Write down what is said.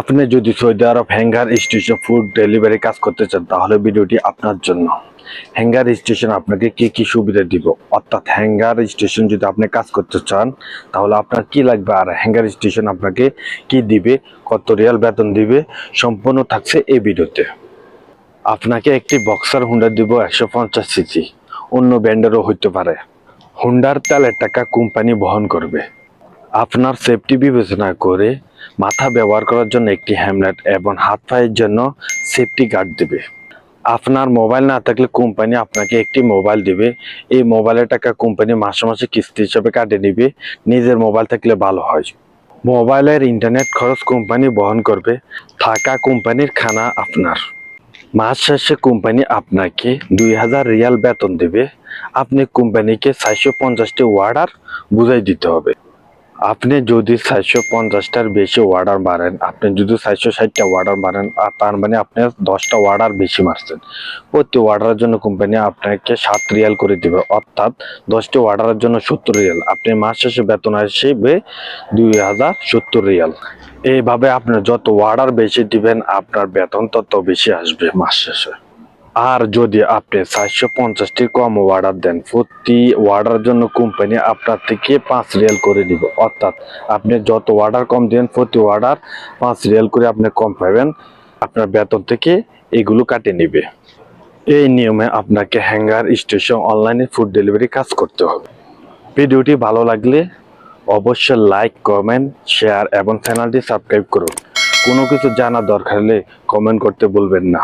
আপনি যদি সৌদি আরব hanger station food delivery কাজ করতে চান, তাহলে ভিডিওটি আপনার জন্য। হ্যাঙ্গার স্টেশন আপনাকে কি কি সুবিধা দিব? অর্থাৎ হ্যাঙ্গার স্টেশন যদি আপনি কাজ করতে চান, তাহলে আপনার কি লাগবে? আর হ্যাঙ্গার স্টেশন আপনাকে কি দিবে? কত রিয়াল বেতন দিবে? সম্পূর্ণ থাকছে এই ভিডিওতে। আপনাকে একটি বক্সার হুন্ডা দিব একশো পঞ্চাশ সিসি। অন্য ব্র্যান্ডেরও হইতে পারে। হুন্ডার তেলের টাকা কোম্পানি বহন করবে। আপনার সেফটি বিবেচনা করে মাথা ব্যবহার করার জন্য একটি হ্যামলেট এবং হাত পায়ের জন্য সেফটি গার্ড দেবে। আপনার মোবাইল না থাকলে কোম্পানি আপনাকে একটি মোবাইল দিবে। এই মোবাইলের টাকা কোম্পানি মাসে মাসে কিস্তি হিসাবে কাটে নিবে। নিজের মোবাইল থাকলে ভালো হয়। মোবাইলের ইন্টারনেট খরচ কোম্পানি বহন করবে। থাকা কোম্পানির খানা আপনার। মাস শেষে কোম্পানি আপনাকে দুই হাজার রিয়াল বেতন দেবে। আপনি কোম্পানিকে চারশো পঞ্চাশটি ওয়ার্ডার বুঝাই দিতে হবে। আপনি যদি চারশো পঞ্চাশটার বেশি অর্ডার মারেন, আপনি যদি চারশো ষাটটা অর্ডার মারেন আর তার মানে আপনি দশটা অর্ডার বেশি মারছেন। প্রতি অর্ডারের জন্য কোম্পানি আপনাকে সাত রিয়াল করে দেবে, অর্থাৎ দশটি অর্ডারের জন্য সত্তর রিয়াল। আপনি মাস শেষে বেতন আসবে দুই হাজার সত্তর রিয়াল। এইভাবে আপনি যত অর্ডার বেশি দিবেন, আপনার বেতন তত বেশি আসবে মাস শেষে। আর যদি আপনি চারশো পঞ্চাশটির কম অর্ডার দেন, প্রতি অর্ডারের জন্য কোম্পানি আপনার থেকে পাঁচ রিয়াল করে নিবে। অর্থাৎ আপনি যত অর্ডার কম দেন, প্রতি অর্ডার পাঁচ রিয়াল করে আপনি কম পাবেন, আপনার বেতন থেকে এগুলো কাটে নিবে। এই নিয়মে আপনাকে হ্যাঙ্গার স্টেশন অনলাইনে ফুড ডেলিভারি কাজ করতে হবে। ভিডিওটি ভালো লাগলে অবশ্যই লাইক কমেন্ট শেয়ার এবং চ্যানেলটি সাবস্ক্রাইব করুন। কোনো কিছু জানার দরকার হলে কমেন্ট করতে বলবেন না।